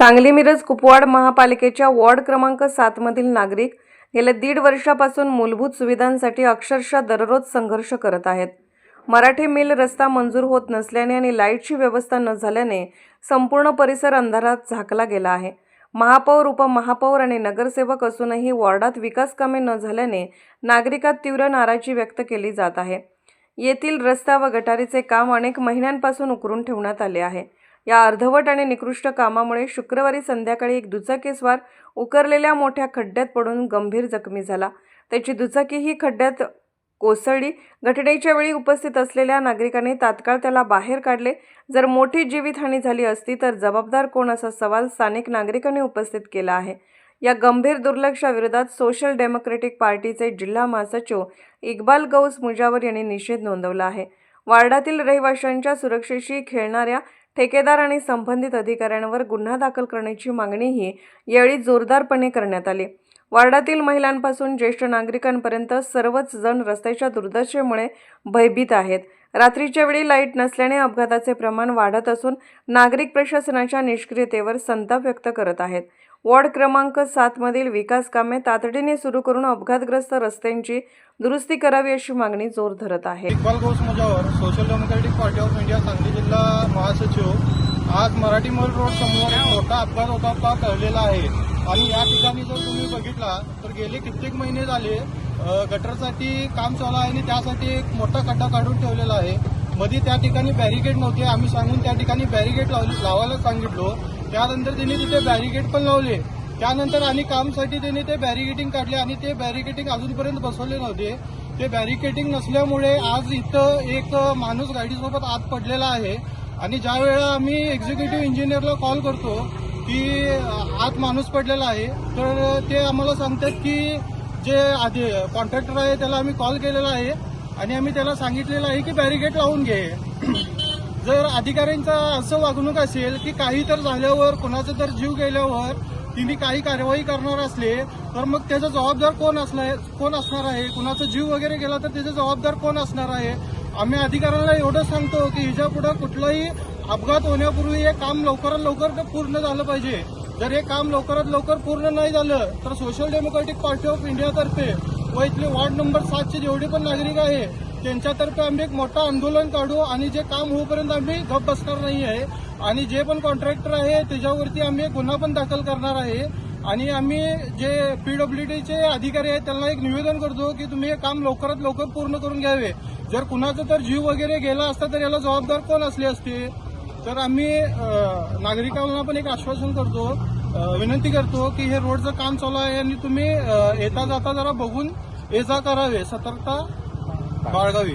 सांगली मिरज कुपवाड महापालिकेच्या वॉर्ड क्रमांक सातमधील नागरिक गेल्या दीड वर्षापासून मूलभूत सुविधांसाठी अक्षरशः दररोज संघर्ष करत आहेत. मराठी मिल रस्ता मंजूर होत नसल्याने आणि लाईटची व्यवस्था न झाल्याने संपूर्ण परिसर अंधारात झाकला गेला आहे. महापौर उपमहापौर आणि नगरसेवक असूनही वॉर्डात विकास कामे न झाल्याने नागरिकात तीव्र नाराजी व्यक्त केली जात आहे. येथील रस्ता व गटारीचे काम अनेक महिन्यांपासून उकरून ठेवण्यात आले आहे. या अर्धवट आणि निकृष्ट कामामुळे शुक्रवारी संध्याकाळी एक दुचाकीस्वार उकरलेल्या मोठ्या खड्ड्यात पडून गंभीर जखमी झाला. त्याची दुचाकी ही खड्ड्यात कोसळली. घटनेच्या वेळी उपस्थित असलेल्या नागरिकांनी तात्काळ त्याला बाहेर काढले. जर मोठी जीवितहानी झाली असती तर जबाबदार कोण असा सवाल स्थानिक नागरिकांनी उपस्थित केला आहे. या गंभीर दुर्लक्षाविरोधात सोशल डेमोक्रेटिक पार्टीचे जिल्हा महासचिव इक्बाल गौस मुजावर यांनी निषेध नोंदवला आहे. वार्डातील रहिवाशांच्या सुरक्षेशी खेळणाऱ्या ठेकेदार आणि संबंधित अधिकाऱ्यांवर गुन्हा दाखल करण्याची मागणीही यावेळी जोरदारपणे करण्यात आली. वार्डातील महिलांपासून ज्येष्ठ नागरिकांपर्यंत सर्वच जण रस्त्याच्या दुर्दशेमुळे भयभीत आहेत. रात्रीच्या वेळी लाइट नसल्याने अपघाताचे प्रमाण वाढत असून नागरिक प्रशासनाच्या निष्क्रियतेवर संताप व्यक्त करत आहेत. वॉर्ड क्रमांक सातमधील विकास कामे तातडीने सुरू करून अपघातग्रस्त रस्त्यांची दुरुस्ती करावी अशी मागणी जोर धरत आहे. Iqbal Ghosh Mujawar social democratic party of India Sangli जिल्हा महासचिव आज मराठीमल रोड समोर एक मोठा अपघात होता तो कळलेला आहे. आणि या ठिकाणी जर तुम्ही बघितला तर गेले कित्येक महिने झाले गटरसाठी काम चालू आहे आणि त्यासाठी एक मोठा खड्डा काढून ठेवलेला आहे. मध्ये त्या ठिकाणी बॅरिकेड नव्हते आम्ही सांगून त्या ठिकाणी बॅरिकेड लावले लावायला सांगितलो. त्यानंतर त्यांनी तिथे बॅरिकेड पण लावले. त्यानंतर आणि कामसाठी त्यांनी ते बॅरिकेटिंग काढले आणि ते बॅरिकेटिंग अजूनपर्यंत बसवले नव्हते. ते बॅरिकेटिंग नसल्यामुळे आज इथं एक माणूस गाडीसोबत आत पडलेला आहे. आणि ज्या वेळेला आम्ही एक्झिक्युटिव्ह इंजिनियरला कॉल करतो की आत माणूस पडलेला आहे तर ते आम्हाला सांगतात की जे आधी कॉन्ट्रॅक्टर आहे त्याला आम्ही कॉल केलेला आहे. आणि आम्ही त्याला सांगितलेलं आहे की बॅरिकेड लावून घे. जर अधिकाऱ्यांचा असं वागणूक असेल की काही तर झाल्यावर कोणाचा तर जीव गेल्यावर तिने काही कारवाई करणार असले तर मग त्याचा जबाबदार कोण असणार कोण असणार आहे? कुणाचा जीव वगैरे गेला तर त्याचा जबाबदार कोण असणार आहे? आम्ही अधिकाऱ्यांना एवढं सांगतो की हिच्या पुढे कुठलाही अपघात होण्यापूर्वी हे काम लवकरात लवकर पूर्ण झालं पाहिजे. जर हे काम लवकरात लवकर पूर्ण नाही झालं तर सोशल डेमोक्रॅटिक पार्टी ऑफ इंडियातर्फे व इथले वॉर्ड नंबर सातचे जेवढे पण नागरिक आहे त्यांच्यातर्फे आम्ही एक मोठं आंदोलन काढू आणि जे काम होईपर्यंत आम्ही गप बसणार नाही आहे. आणि जे पण कॉन्ट्रॅक्टर आहे त्याच्यावरती आम्ही गुन्हा पण दाखल करणार आहे. आणि आम्ही जे पीडब्ल्यूडीचे अधिकारी आहेत त्यांना एक निवेदन करतो की तुम्ही हे काम लवकरात लवकर पूर्ण करून घ्यावे. जर कुणाचा तर जीव वगैरे गेला असता तर याला जबाबदार कोण असले असते? तर आम्ही नागरिकांना पण एक आश्वासन करतो विनंती करतो की हे रोडचं काम चालू आहे आणि तुम्ही येता जाता जरा बघून ये जा करावे. सतर्कता बाळगावी.